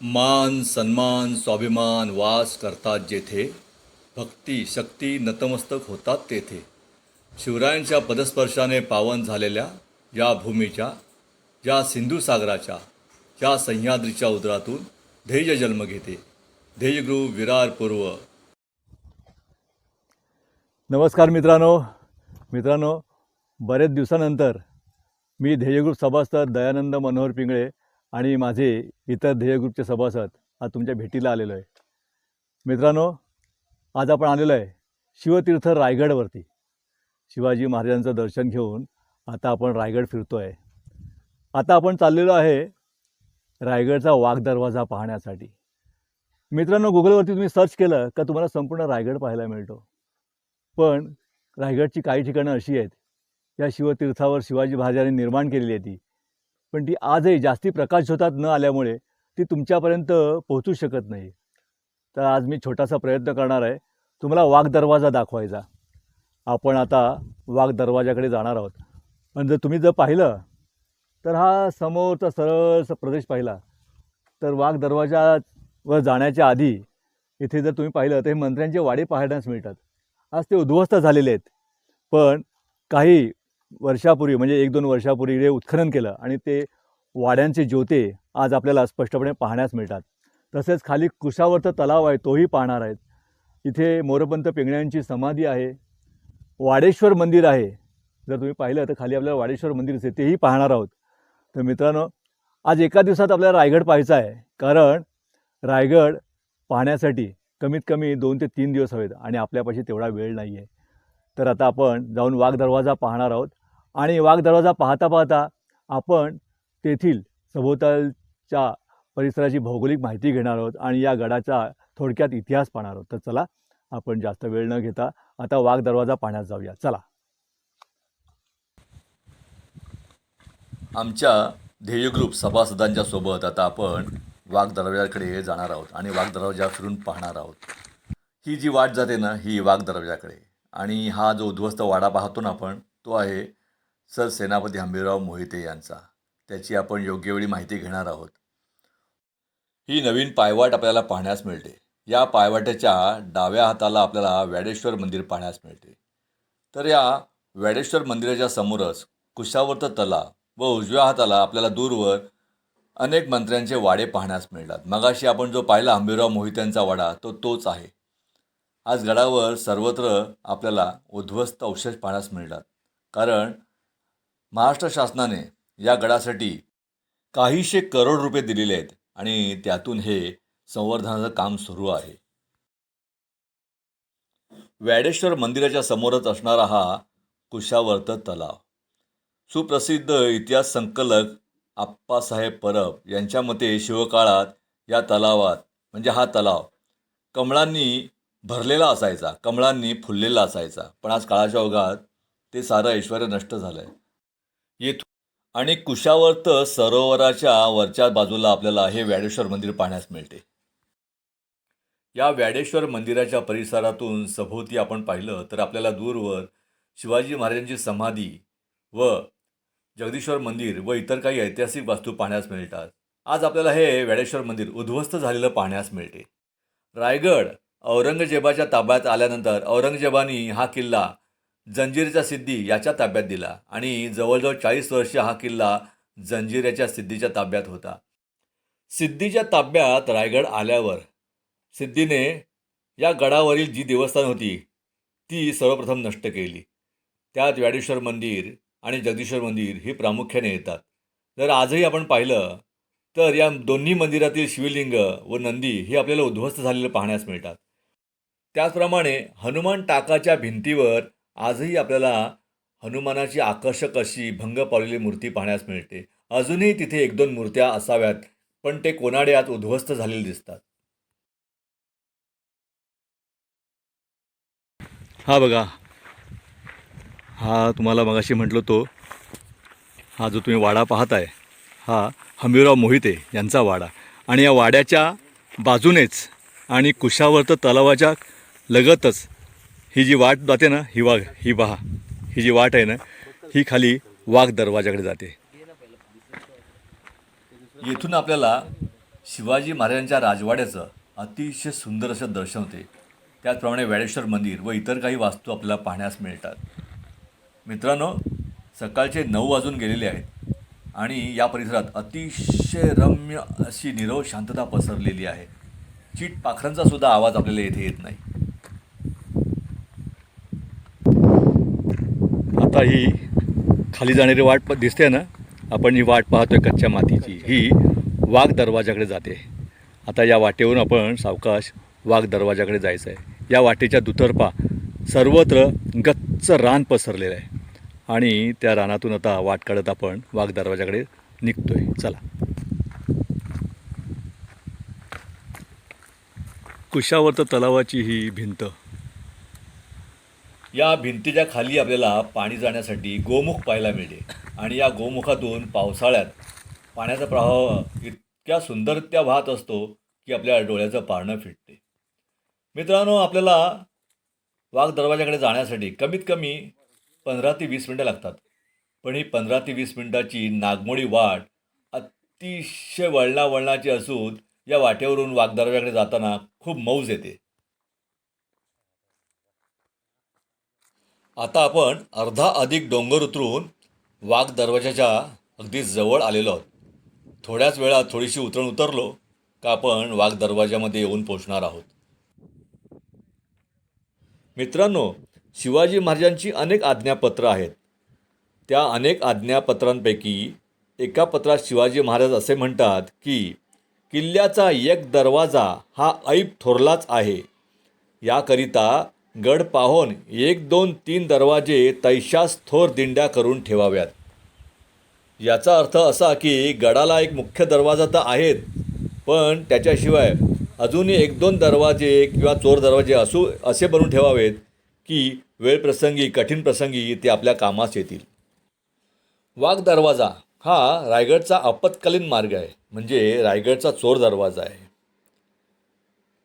मान सन्मान स्वाभिमान वास करतात जेथे भक्ती शक्ती नतमस्तक होतात तेथे. शिवरायांच्या पदस्पर्शाने पावन झालेल्या या भूमीच्या या सिंधू सागराच्या या सह्याद्रीच्या उदरातून ध्येय जन्म घेते. ध्येयगृह विरार पूर्व. नमस्कार मित्रांनो. मित्रांनो बरेच दिवसानंतर मी ध्येयगुरु सभासद दयानंद मनोहर पिंगळे आणि माझे इतर ध्येयग्रुपचे सभासद आज तुमच्या भेटीला आलेलो आहे. मित्रांनो आज आपण आलेलो आहे शिवतीर्थ रायगडवरती. शिवाजी महाराजांचं दर्शन घेऊन आता आपण रायगड फिरतो आहे आता आपण चाललेलो आहे रायगडचा वाघ दरवाजा पाहण्यासाठी. मित्रांनो गुगलवरती तुम्ही सर्च केलं का तुम्हाला संपूर्ण रायगड पाहायला मिळतो. पण रायगडची काही ठिकाणं अशी आहेत या शिवतीर्थावर शिवाजी महाराजांनी निर्माण केलेली आहे ती. पण ती आजही जास्ती प्रकाशझोतात न आल्यामुळे ती तुमच्यापर्यंत पोहोचू शकत नाही. तर आज मी छोटासा प्रयत्न करणार आहे. तुम्हाला वाघ दरवाजा दाखवायचा. आपण आता वाघ दरवाजाकडे जाणार आहोत. पण जर तुम्ही जर पाहिलं तर हा समोरचा सरळ प्रदेश पाहिला. तर वाघ दरवाजावर जाण्याच्या आधी इथे जर तुम्ही पाहिलं तर हे मंत्र्यांचे वाडे पाहण्यास मिळतात. आज ते उद्ध्वस्त झालेले आहेत. पण काही वर्षापूर्वी म्हणजे एक दोन वर्षापूर्वी हे उत्खनन केलं आणि ते वाड्यांचे ज्योते आज आपल्याला स्पष्टपणे पाहण्यास मिळतात. तसेच खाली कुशावर्त तलाव आहे तोही पाहणार आहेत. इथे मोरपंत पिंगण्यांची समाधी आहे. वाडेश्वर मंदिर आहे. जर तुम्ही पाहिलं तर खाली आपल्याला वाडेश्वर मंदिर दिसते तेही पाहणार आहोत. तर मित्रांनो आज एका दिवसात आपल्याला रायगड पाहायचा आहे. कारण रायगड पाहण्यासाठी कमीत कमी दोन ते तीन दिवस हवेत आणि आपल्यापाशी तेवढा वेळ नाही आहे तर आता आपण जाऊन वाघ दरवाजा पाहणार आहोत. आणि वाघ दरवाजा पाहता पाहता आपण तेथील सभोवतालच्या परिसराची भौगोलिक माहिती घेणार आहोत आणि या गडाचा थोडक्यात इतिहास पाहणार आहोत. तर चला आपण जास्त वेळ न घेता आता वाघ दरवाजा पाहण्यात जाऊया. चला. आमच्या ध्येय ग्रुप सभासदांच्या सोबत आता आपण वाघ दरवाजाकडे जाणार आहोत आणि वाघ दरवाजा फिरून पाहणार आहोत. ही जी वाट जाते ना ही वाघ दरवाजाकडे. आणि हा जो उद्ध्वस्त वाडा पाहतो ना आपण तो आहे सर सेनापती हंबीरराव मोहिते यांचा. त्याची आपण योग्य वेळी माहिती घेणार आहोत. ही नवीन पायवाट आपल्याला पाहण्यास मिळते. या पायवाट्याच्या डाव्या हाताला आपल्याला व्याडेश्वर मंदिर पाहण्यास मिळते. तर या व्याडेश्वर मंदिराच्या समोरच कुशावर्त तलाव व उजव्या हाताला आपल्याला दूरवर अनेक मंत्र्यांचे वाडे पाहण्यास मिळतात. मगाशी आपण जो पाहिला हंबीरराव मोहित्यांचा वाडा तो तोच आहे. आज गडावर सर्वत्र आपल्याला उद्ध्वस्त अवशेष पाहण्यास मिळतात. कारण महाराष्ट्र शासनाने या गडासाठी काहीशे करोड रुपये दिलेले आहेत आणि त्यातून हे संवर्धनाचं काम सुरू आहे. व्याडेश्वर मंदिराच्या समोरच असणारा हा कुशावर्त तलाव. सुप्रसिद्ध इतिहास संकलक आप्पासाहेब परब यांच्या मते शिवकाळात या तलावात म्हणजे हा तलाव कमळांनी भरलेला असायचा कमळांनी फुललेला असायचा. पण आज काळाच्या ओघात ते सारं ऐश्वर नष्ट झालं आहे येतो. आणि कुशावर्त सरोवराच्या वरच्या बाजूला आपल्याला हे व्याडेश्वर मंदिर पाहण्यास मिळते. या व्याडेश्वर मंदिराच्या परिसरातून सभोवती आपण पाहिलं तर आपल्याला दूरवर शिवाजी महाराजांची समाधी व जगदीश्वर मंदिर व इतर काही ऐतिहासिक वास्तू पाहण्यास मिळतात. आज आपल्याला हे व्याडेश्वर मंदिर उद्ध्वस्त झालेलं पाहण्यास मिळते. रायगड औरंगजेबाच्या ताब्यात आल्यानंतर औरंगजेबानी हा किल्ला जंजिरीचा सिद्धी याच्या ताब्यात दिला आणि जवळजवळ चाळीस वर्ष हा किल्ला जंजिऱ्याच्या सिद्धीच्या ताब्यात होता. सिद्धीच्या ताब्यात रायगड आल्यावर सिद्धीने या गडावरील जी देवस्थान होती ती सर्वप्रथम नष्ट केली. त्यात व्याडेश्वर मंदिर आणि जगदीश्वर मंदिर ही प्रामुख्याने येतात. जर आजही आपण पाहिलं तर या दोन्ही मंदिरातील शिवलिंग व नंदी हे आपल्याला उद्ध्वस्त झालेलं पाहण्यास मिळतात. त्याचप्रमाणे हनुमान टाकाच्या भिंतीवर आजही आपल्याला हनुमानाची आकर्षक अशी भंग पावलेली मूर्ती पाहण्यास मिळते. अजूनही तिथे एक दोन मूर्त्या असाव्यात पण ते कोनाडे आज उद्ध्वस्त झालेले दिसतात. हा बघा. हा तुम्हाला मगाशी म्हटलो तो. हा जो तुम्ही वाडा पाहताय हा हमीराव मोहिते यांचा वाडा. आणि या वाड्याच्या बाजूनेच आणि कुशावर्त तलावाच्या लगतच ही जी वाट जाते ना ही वाघ ही पहा ही जी वाट आहे ना ही खाली वाघ दरवाजाकडे जाते. येथून आपल्याला शिवाजी महाराजांच्या राजवाड्याचं अतिशय सुंदर असं दर्शन होते. त्याचप्रमाणे वेळेश्वर मंदिर व इतर काही वास्तू आपल्याला पाहण्यास मिळतात. मित्रांनो सकाळचे नऊ वाजून गेलेले आहेत आणि या परिसरात अतिशय रम्य अशी निरव शांतता पसरलेली आहे. चीट पाखरांचा सुद्धा आवाज आपल्याला येथे येत नाही. आता ही खाली जाणारी वाट प- दिसते ना आपण ही वाट पाहतोय कच्च्या मातीची. ही वाघ दरवाजाकडे जाते. आता या वाटेवरून आपण सावकाश वाघ दरवाजाकडे जायचं आहे. या वाटेच्या दुतर्फा सर्वत्र गच्च रान पसरलेलं आहे. आणि त्या रानातून आता वाट काढत आपण वाघ दरवाजाकडे निघतोय. चला. कुशावर्त तलावाची ही भिंत. या भिंतीच्या खाली आपल्याला पाणी जाण्यासाठी गोमुख पाहायला मिळते. आणि या गोमुखातून पावसाळ्यात पाण्याचा प्रवाह इतक्या सुंदरत्या वाहत असतो की आपल्या डोळ्याचं पारणं फिटते. मित्रांनो आपल्याला वाघ दरवाजाकडे जाण्यासाठी कमीत कमी पंधरा ते वीस मिनटं लागतात. पण ही पंधरा ते वीस मिनटाची नागमोडी वाट अतिशय वळणावळणाची असून या वाटेवरून वाघ दरवाजाकडे जाताना खूप मौज येते. आता आपण अर्धा अधिक डोंगर उतरून वाघ दरवाजाच्या अगदी जवळ आलेलो आहोत. थोड्याच वेळात थोडीशी उतरण उतरलो का आपण वाघ दरवाजामध्ये येऊन पोचणार आहोत. मित्रांनो शिवाजी महाराजांची अनेक आज्ञापत्र आहेत. त्या अनेक आज्ञापत्रांपैकी एका पत्रात शिवाजी महाराज असे म्हणतात की किल्ल्याचा एक दरवाजा हा ऐब थोरलाच आहे. याकरिता गड पाहून एक दोन तीन दरवाजे तैशास थोर दिंड्या करून ठेवाव्यात. याचा अर्थ असा की गडाला एक मुख्य दरवाजा तर आहेत पण त्याच्याशिवाय अजूनही एक दोन दरवाजे किंवा चोर दरवाजे असू असे बनवून ठेवावेत की वेळप्रसंगी कठीण प्रसंगी ते आपल्या कामास येतील. वाघ दरवाजा हा रायगडचा आपत्कालीन मार्ग आहे म्हणजे रायगडचा चोर दरवाजा आहे.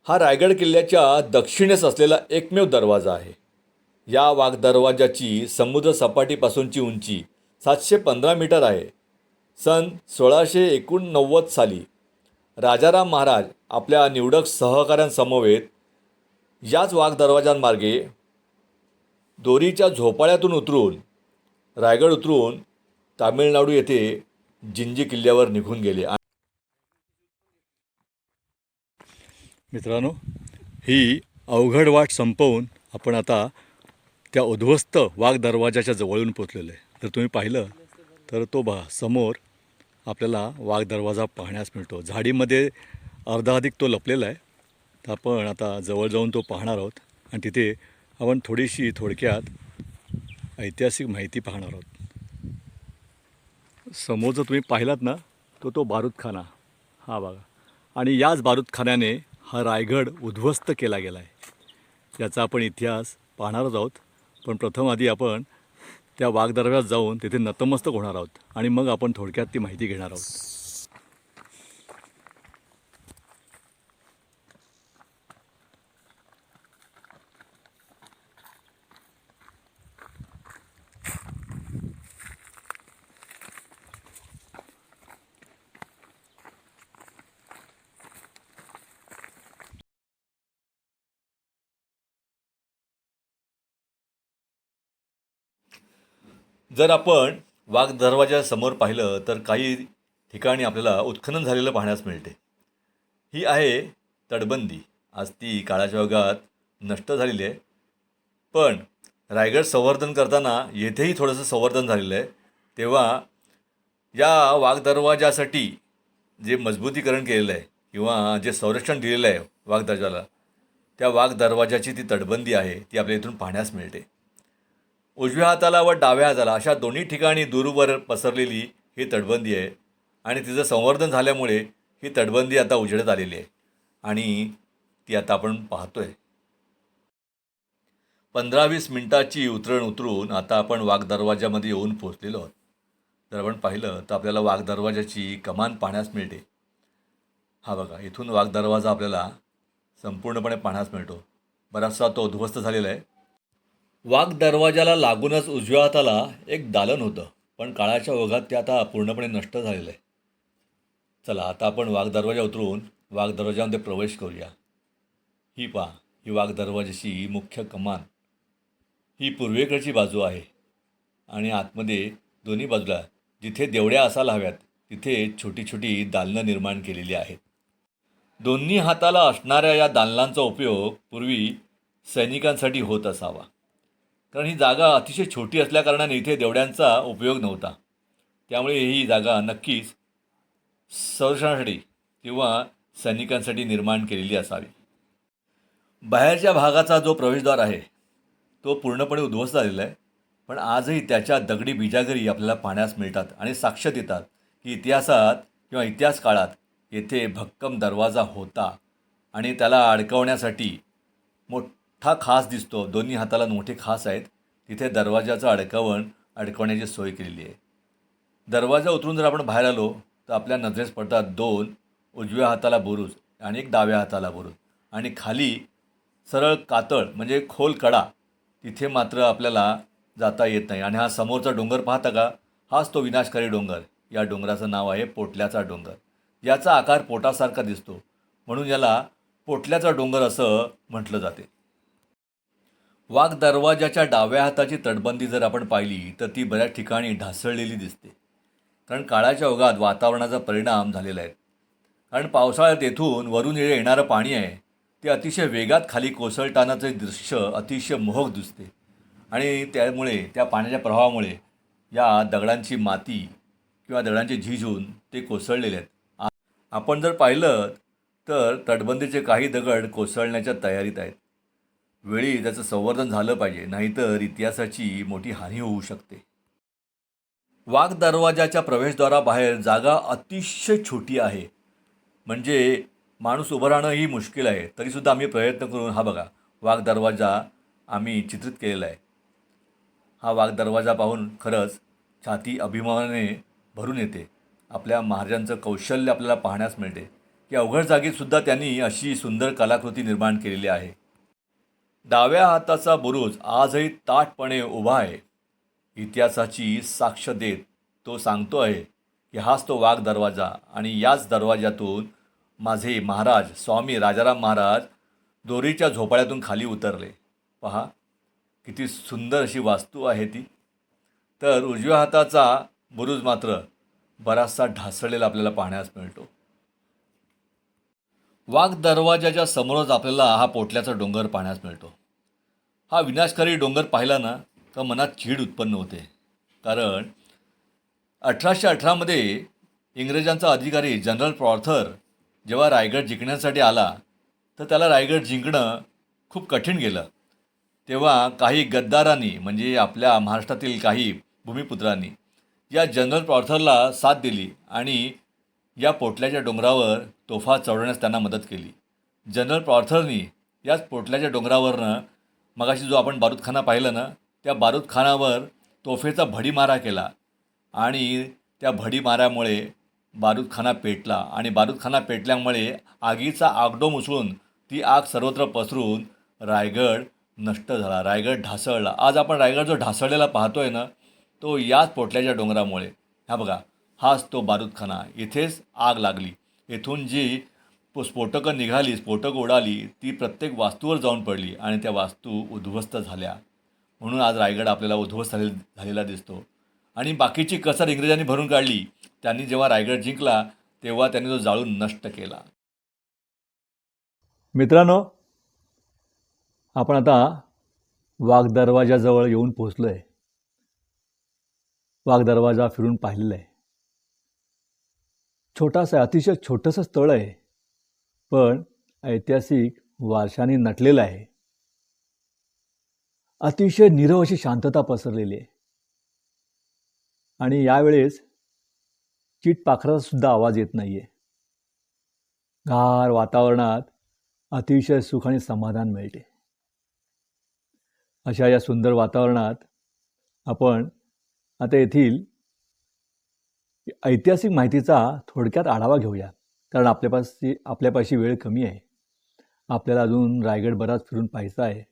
हा रायगड किल्ल्याच्या दक्षिणेस असलेला एकमेव दरवाजा आहे. या वाघ दरवाजाची समुद्र सपाटीपासूनची उंची सातशे पंधरा मीटर आहे. सन सोळाशे एकोणनव्वद साली राजाराम महाराज आपल्या निवडक सहकाऱ्यांसमवेत याच वाघ दरवाजांमार्गे दोरीच्या झोपाळ्यातून उतरून रायगड उतरून तामिळनाडू येथे जिंजी किल्ल्यावर निघून गेले. मित्रांनो ही अवघड वाट संपवून आपण आता त्या उद्ध्वस्त वाघ दरवाजाच्या जवळून पोचलेलो आहे. जर तुम्ही पाहिलं तर तो बा समोर आपल्याला वाघ दरवाजा पाहण्यास मिळतो. झाडीमध्ये अर्धा अधिक तो लपलेला आहे. तर आपण आता जवळ जाऊन तो पाहणार आहोत आणि तिथे आपण थोडीशी थोडक्यात ऐतिहासिक माहिती पाहणार आहोत. समोर जर तुम्ही पाहिलात ना तो तो बारूदखाना. हा बघा. आणि याच बारूदखान्याने हा रायगड उद्ध्वस्त केला गेला आहे याचा आपण इतिहास पाहणारच आहोत. पण प्रथम आधी आपण त्या वाघदरव्यात जाऊन तिथे नतमस्तक होणार आहोत आणि मग आपण थोडक्यात ती माहिती घेणार आहोत. जर आपण वाघ दरवाजा समोर पाहिलं तर काही ठिकाणी आपल्याला उत्खनन झालेलं पाहण्यास मिळते. ही आहे तटबंदी. आज ती काळाच्या ओघात नष्ट झालेली आहे. पण रायगड संवर्धन करताना येथेही थोडंसं संवर्धन झालेलं आहे. तेव्हा या वाघ दरवाजासाठी जे मजबूतीकरण केलेलं आहे किंवा जे संरक्षण दिलेलं आहे वाघ दरवाजाला त्या वाघ दरवाजाची ती तटबंदी आहे ती आपल्या इथून पाहण्यास मिळते. उजव्या हाताला व डाव्या हाताला अशा दोन्ही ठिकाणी दूरवर पसरलेली ही तटबंदी आहे आणि तिचं संवर्धन झाल्यामुळे ही तटबंदी आता उजेडत आलेली आहे. आणि ती आता आपण पाहतोय. पंधरा वीस मिनटाची उतरण उतरून आता आपण वाघ दरवाजामध्ये येऊन पोचलेलो आहोत. जर आपण पाहिलं तर आपल्याला वाघ दरवाजाची कमान पाहण्यास मिळते. हा बघा इथून वाघ दरवाजा आपल्याला संपूर्णपणे पाहण्यास मिळतो. बराचसा तो उद्ध्वस्त झालेला आहे. वाघ दरवाजाला लागूनच उजव्या हाताला एक दालन होतं. पण काळाच्या ओघात ते आता पूर्णपणे नष्ट झालेलं आहे. चला आता आपण वाघ दरवाजा उतरून वाघ दरवाजामध्ये प्रवेश करूया. ही पहा ही वाघ दरवाजाची मुख्य कमान. ही पूर्वेकडची बाजू आहे. आणि आतमध्ये दोन्ही बाजूला जिथे देवड्या असायला हव्यात तिथे छोटी छोटी दालनं निर्माण केलेली आहेत. दोन्ही हाताला असणाऱ्या या दालनांचा उपयोग पूर्वी सैनिकांसाठी होत असावा. कारण ही जागा अतिशय छोटी असल्याकारणाने इथे देवड्यांचा उपयोग नव्हता. त्यामुळे ही जागा नक्कीच संरक्षणासाठी किंवा सैनिकांसाठी निर्माण केलेली असावी. बाहेरच्या भागाचा जो प्रवेशद्वार आहे तो पूर्णपणे उद्ध्वस्त झालेला आहे. पण आजही त्याच्या दगडी बिजागरी आपल्याला पाहण्यास मिळतात आणि साक्ष देतात की इतिहासात किंवा इतिहास काळात येथे भक्कम दरवाजा होता आणि त्याला अडकवण्यासाठी मोठ खास दिसतो. दोन्ही हाताला मोठे खास आहेत. तिथे दरवाजाचं अडकवण अडकवण्याची सोय केलेली आहे. दरवाजा उतरून जर आपण बाहेर आलो तर आपल्या नजरेस पडतात दोन उजव्या हाताला बुरुज आणि एक डाव्या हाताला बुरुज. आणि खाली सरळ कातळ म्हणजे खोल कडा तिथे मात्र आपल्याला जाता येत नाही. आणि हा समोरचा डोंगर पाहता का? हाच तो विनाशकारी डोंगर. या डोंगराचं नाव आहे पोटल्याचा डोंगर. याचा आकार पोटासारखा दिसतो. म्हणून याला पोटल्याचा डोंगर असं म्हटलं जाते. वाघ दरवाजाच्या डाव्या हाताची तटबंदी जर आपण पाहिली तर ती बऱ्याच ठिकाणी ढासळलेली दिसते. कारण काळाच्या ओघात वातावरणाचा परिणाम झालेला आहे. कारण पावसाळ्यात येथून वरून जे येणारं पाणी आहे ते अतिशय वेगात खाली कोसळतानाचे दृश्य अतिशय मोहक दिसते. आणि त्यामुळे त्या पाण्याच्या प्रवाहामुळे या दगडांची माती किंवा दगडांचे झिजून होऊन ते कोसळलेले आहेत. आपण जर पाहिलं तर तटबंदीचे काही दगड कोसळण्याच्या तयारीत आहेत. वेळी त्याचं संवर्धन झालं पाहिजे नाहीतर इतिहासाची मोठी हानी होऊ शकते. वाघ दरवाजाच्या प्रवेशद्वाराबाहेर जागा अतिशय छोटी आहे. म्हणजे माणूस उभं राहणंही मुश्किल आहे तरीसुद्धा आम्ही प्रयत्न करून हा बघा वाघ दरवाजा आम्ही चित्रित केलेला आहे. हा वाघ दरवाजा पाहून खरंच छाती अभिमानाने भरून येते. आपल्या महाराजांचं कौशल्य आपल्याला पाहण्यास मिळते. की अवघड जागेतसुद्धा त्यांनी अशी सुंदर कलाकृती निर्माण केलेली आहे. डाव्या हाताचा बुरुज आजही ताटपणे उभा आहे. इतिहासाची साक्ष देत तो सांगतो आहे की हाच तो वाघ दरवाजा आणि याच दरवाजातून माझे महाराज स्वामी राजाराम महाराज दोरीच्या झोपाळ्यातून खाली उतरले. पहा किती सुंदर अशी वास्तू आहे ती. तर उजव्या हाताचा बुरुज मात्र बराचसा ढासळलेला आपल्याला पाहण्यास मिळतो. वाघ दरवाजाच्या समोरच आपल्याला हा पोटल्याचा डोंगर पाहण्यास मिळतो. हा विनाशकारी डोंगर पाहिला ना तर मनात चीड उत्पन्न होते. कारण अठराशे अठरामध्ये इंग्रजांचा अधिकारी जनरल प्रॉर्थर जेव्हा रायगड जिंकण्यासाठी आला तर त्याला रायगड जिंकणं खूप कठीण गेलं. तेव्हा काही गद्दारांनी म्हणजे आपल्या महाराष्ट्रातील काही भूमिपुत्रांनी या जनरल प्रॉर्थरला साथ दिली आणि या पोटल्याच्या डोंगरावर तोफा चढवण्यास त्यांना मदत केली. जनरल प्रॉर्थरनी याच पोटल्याच्या डोंगरावरनं मगाशी जो आपण बारूदखाना पाहिलं ना त्या बारूदखानावर तोफेचा भडीमारा केला आणि त्या भडीमाऱ्यामुळे बारूदखाना पेटला आणि बारूदखाना पेटल्यामुळे आगीचा आगडोम उचलून ती आग सर्वत्र पसरून रायगड नष्ट झाला रायगड ढासळला. आज आपण रायगड जो ढासळलेला पाहतो आहे ना तो याच पोटल्याच्या डोंगरामुळे. ह्या बघा हाच तो बारूदखाना. इथेच आग लागली. येथून जी स्फोटकं निघाली स्फोटकं उडाली ती प्रत्येक वास्तूवर जाऊन पडली आणि त्या वास्तू उद्ध्वस्त झाल्या. म्हणून आज रायगड आपल्याला उद्ध्वस्त झाले झालेला दिसतो. आणि बाकीची कसर इंग्रजांनी भरून काढली. त्यांनी जेव्हा रायगड जिंकला तेव्हा त्यांनी तो जाळून नष्ट केला. मित्रांनो आपण आता वाघ दरवाजाजवळ येऊन पोचलो आहे वाघ दरवाजा फिरून पाहिलेला आहे. छोटासा आहे, अतिशय छोटंसं स्थळ आहे. पण ऐतिहासिक वारशाने नटलेलं आहे. अतिशय नीरव अशी शांतता पसरलेली आहे. आणि यावेळेस चिटपाखराचा सुद्धा आवाज येत नाही आहे गार वातावरणात अतिशय सुख आणि समाधान मिळते. अशा या सुंदर वातावरणात आपण आता येथील ऐतिहासिक माहितीचा थोडक्यात आढावा घेऊया. कारण आपल्यापाशी आपल्यापाशी वेळ कमी आहे. आपल्याला अजून रायगड बराच फिरून पाहायचा आहे.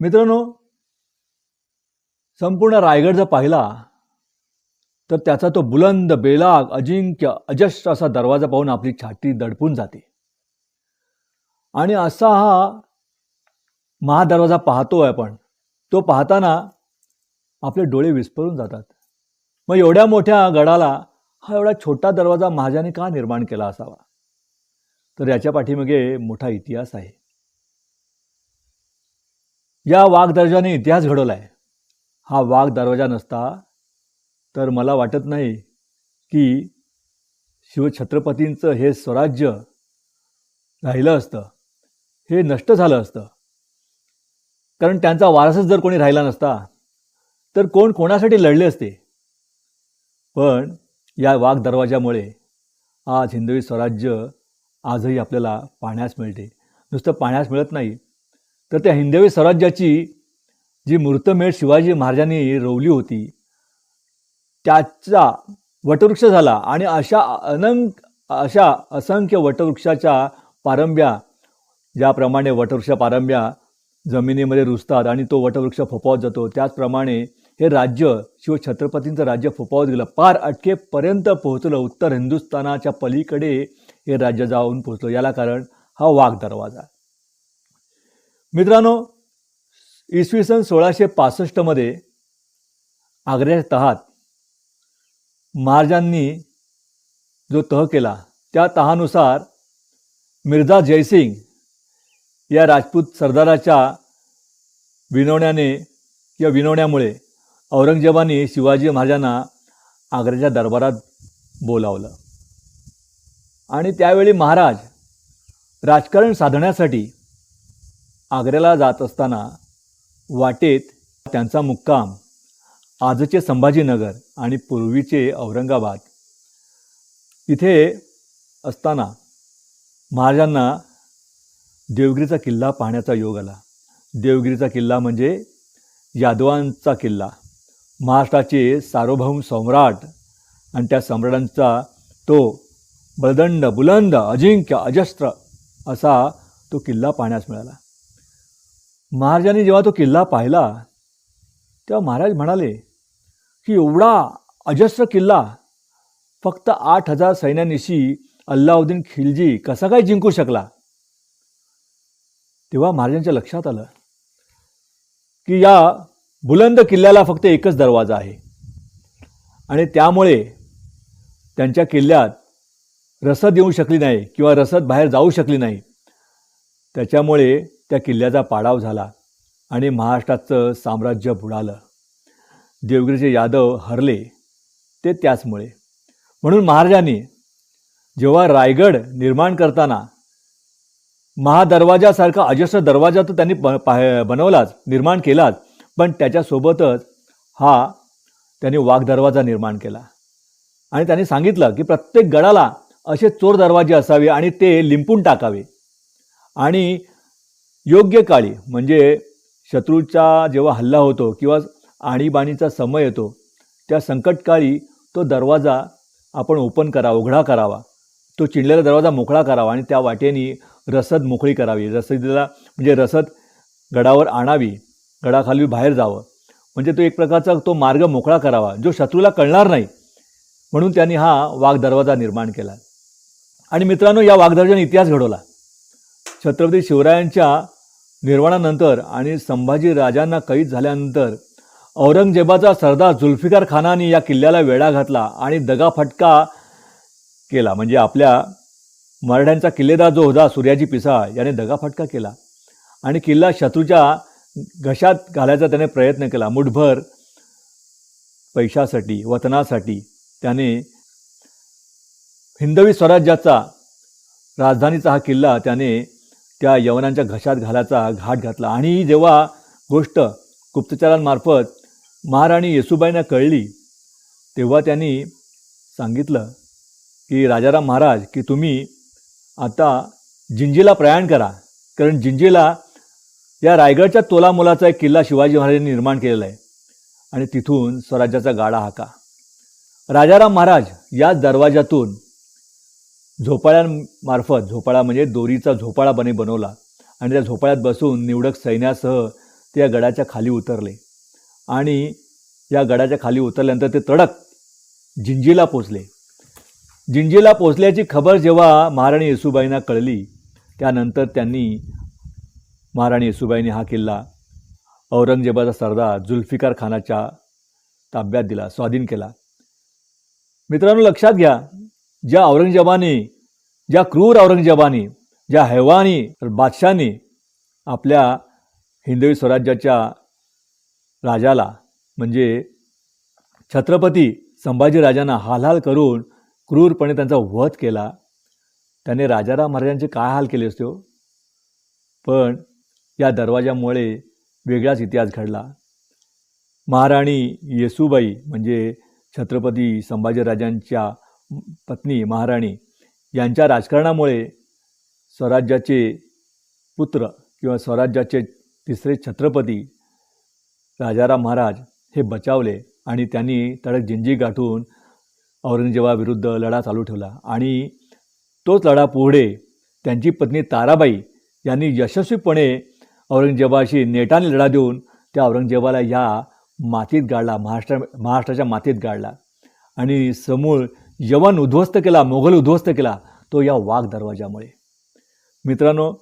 मित्रांनो संपूर्ण रायगड जर पाहिला तर त्याचा तो बुलंद बेलाग अजिंक्य अजस्र असा दरवाजा पाहून आपली छाती दडपून जाते. आणि असा हा महादरवाजा पाहतोय आपण. तो पाहताना आपले डोळे विस्फरून जातात. मग एवढ्या मोठ्या गडाला हा एवढा छोटा दरवाजा महाजाने का निर्माण केला असावा? तर याच्या पाठीमागे मोठा इतिहास आहे. या वाघ दरवाजाने इतिहास घडवलाय. हा वाघ दरवाजा नसता तर मला वाटत नाही की शिवछत्रपतींचं हे स्वराज्य राहिलं असतं. हे नष्ट झालं असतं. कारण त्यांचा वारसच जर कोणी राहिला नसता तर कोण कोणासाठी लढले असते? पण या वाघ दरवाजामुळे आज हिंदवी स्वराज्य आजही आपल्याला पाहण्यास मिळते. नुसतं पाहण्यास मिळत नाही. तर त्या हिंदवी स्वराज्याची जी मूर्तमेढ शिवाजी महाराजांनी रोवली होती त्याचा वटवृक्ष झाला आणि अशा अनंक अशा असंख्य वटवृक्षाच्या पारंब्या ज्याप्रमाणे वटवृक्ष पारंब्या जमिनीमध्ये रुजतात आणि तो वटवृक्ष फोपावत जातो त्याचप्रमाणे हे राज्य शिवछत्रपतींचं राज्य फोपावत गेलं. पार अटकेपर्यंत पोहोचलं. उत्तर हिंदुस्थानाच्या पलीकडे हे राज्य जाऊन पोहोचलं. याला कारण हा वाघ दरवाजा मित्रांनो इसवी सन सोळाशे पासष्टमध्ये आग्र्याच्या तहात महाराजांनी जो तह केला त्या तहानुसार मिर्झा जयसिंग या राजपूत सरदाराच्या विनवण्याने किंवा विनवण्यामुळे औरंगजेबाने शिवाजी महाराजांना आग्र्याच्या दरबारात बोलावलं. आणि त्यावेळी महाराज राजकारण साधण्यासाठी आग्र्याला जात असताना वाटेत त्यांचा मुक्काम आजचे संभाजीनगर आणि पूर्वीचे औरंगाबाद तिथे असताना महाराजांना देवगिरीचा किल्ला पाहण्याचा योग आला. देवगिरीचा किल्ला म्हणजे यादवांचा किल्ला. महाराष्ट्राचे सार्वभौम सम्राट आणि त्या सम्राटांचा तो बलदंड बुलंद अजिंक्य अजस्त्र असा तो किल्ला पाहण्यास मिळाला. महाराजांनी जेव्हा तो किल्ला पाहिला तेव्हा महाराज म्हणाले की एवढा अजस्त्र किल्ला फक्त आठ हजार सैन्यानिशी अल्लाउद्दीन खिलजी कसा काय जिंकू शकला? तेव्हा महाराजांच्या लक्षात आलं की या बुलंद किल्ल्याला फक्त एकच दरवाजा आहे. आणि त्यामुळे त्यांच्या किल्ल्यात रसद येऊ शकली नाही किंवा रसद बाहेर जाऊ शकली नाही. त्याच्यामुळे त्या किल्ल्याचा पाडाव झाला आणि महाराष्ट्राचं साम्राज्य बुडालं. देवगिरीचे यादव हरले ते त्याचमुळे. म्हणून महाराजांनी जेव्हा रायगड निर्माण करताना महादरवाजासारखा अजस्र दरवाजा तर त्यांनी प बनवलाच निर्माण केलाच पण त्याच्यासोबतच हा त्यांनी वाघ दरवाजा निर्माण केला. आणि त्यांनी सांगितलं की प्रत्येक गडाला असे चोर दरवाजे असावे आणि ते लिंपून टाकावे. आणि योग्य काळी म्हणजे शत्रूचा जेव्हा हल्ला होतो किंवा आणीबाणीचा समय येतो त्या संकटकाळी तो दरवाजा आपण ओपन करावा उघडा करावा. तो चिडलेला दरवाजा मोकळा करावा आणि त्या वाटेने रसद मोकळी करावी. रसदीला म्हणजे रसद गडावर आणावी. गडाखाली बाहेर जावं. म्हणजे तो एक प्रकारचा तो मार्ग मोकळा करावा जो शत्रूला कळणार नाही. म्हणून त्यांनी हा वाघ दरवाजा निर्माण केला. आणि मित्रांनो या वाघदरवाजाने इतिहास घडवला. छत्रपती शिवरायांच्या निर्माणानंतर आणि संभाजी राजांना कैद झाल्यानंतर औरंगजेबाचा सरदार जुल्फिकार खानाने या किल्ल्याला वेढा घातला आणि दगाफटका केला. म्हणजे आपल्या मराठ्यांचा किल्लेदार जो होता सूर्याजी पिसाळ याने दगाफटका केला. आणि किल्ला शत्रूच्या घशात घालायचा त्याने प्रयत्न केला. मुठभर पैशासाठी वतनासाठी त्याने हिंदवी स्वराज्याचा राजधानीचा हा किल्ला त्याने त्या यवनांच्या घशात घालायचा घाट घातला. आणि ही जेव्हा गोष्ट गुप्तचरांमार्फत महाराणी येसुबाईंना कळली तेव्हा त्यांनी सांगितलं की राजाराम महाराज की तुम्ही आता जिंजीला प्रयाण करा. कारण जिंजीला या रायगडच्या तोला मुलाचा एक किल्ला शिवाजी महाराजांनी निर्माण केलेला आहे. आणि तिथून स्वराज्याचा गाडा हाका. राजाराम महाराज या दरवाजातून झोपाळ्यांमार्फत झोपाळा म्हणजे दोरीचा झोपाळा बने बनवला आणि त्या झोपाळ्यात बसून निवडक सैन्यासह ते या गडाच्या खाली उतरले. आणि या गडाच्या खाली उतरल्यानंतर ते तडक जिंजीला पोचले. जिंजीला पोचल्याची खबर जेव्हा महाराणी येसुबाईंना कळली त्यानंतर त्यांनी महाराणी येसुबाईंनी हा किल्ला औरंगजेबाचा सरदार जुल्फिकार खानाच्या ताब्यात दिला स्वाधीन केला. मित्रांनो लक्षात घ्या ज्या औरंगजेबाने ज्या क्रूर औरंगजेबाने ज्या हैवानी बादशाने आपल्या हिंदवी स्वराज्याच्या राजाला म्हणजे छत्रपती संभाजीराजांना हालहाल करून क्रूरपणे त्यांचा वध केला. त्याने राजाराम महाराजांचे काय हाल केले असतो हो? पण या दरवाजामुळे वेगळाच इतिहास घडला. महाराणी येसुबाई म्हणजे छत्रपती संभाजीराजांच्या पत्नी महाराणी यांच्या राजकारणामुळे स्वराज्याचे पुत्र किंवा स्वराज्याचे तिसरे छत्रपती राजाराम महाराज हे बचावले आणि त्यांनी तडक जिंजी गाठून औरंगजेबाविरुद्ध लढा चालू ठेवला. आणि तोच लढा पुढे त्यांची पत्नी ताराबाई यांनी यशस्वीपणे औरंगजेबाशी नेटाने लढा देऊन त्या औरंगजेबाला या मातीत गाडला महाराष्ट्र महाराष्ट्राच्या मातीत गाडला. आणि समूळ यवन उद्ध्वस्त केला मोघल उद्ध्वस्त केला तो या वाघ दरवाजामुळे मित्रांनो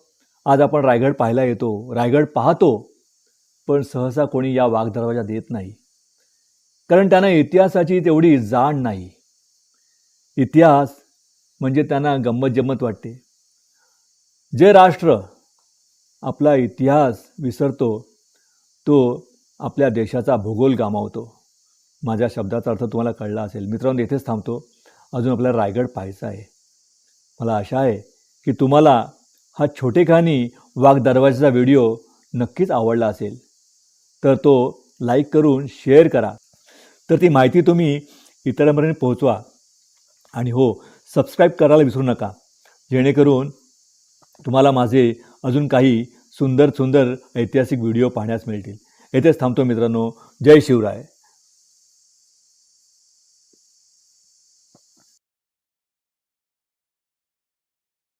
आज आपण रायगड पाहायला येतो. रायगड पाहतो पण सहसा कोणी या वाघ दरवाजा देत नाही. कारण त्यांना इतिहासाची तेवढी जाण नाही. इतिहास म्हणजे त्यांना गंमत जम्मत वाटते. जे राष्ट्र आपला इतिहास विसरतो तो आपल्या देशाचा भूगोल गमावतो. माझ्या शब्दाचा अर्थ तुम्हाला कळला असेल. मित्रांनो इथेच थांबतो. अजून आपल्याला रायगड पाहायचा आहे. मला आशा आहे की तुम्हाला हा छोटेखानी वाघ दरवाजाचा व्हिडिओ नक्कीच आवडला असेल. तर तो लाईक करून शेअर करा. तर ती माहिती तुम्ही इतरांपर्यंत पोहोचवा. आणि हो सबस्क्राईब करायला विसरू नका. जेणेकरून तुम्हाला माझे अजून काही सुंदर सुंदर ऐतिहासिक व्हिडिओ पाहण्यास मिळतील. येथेच थांबतो मित्रांनो. जय शिवराय.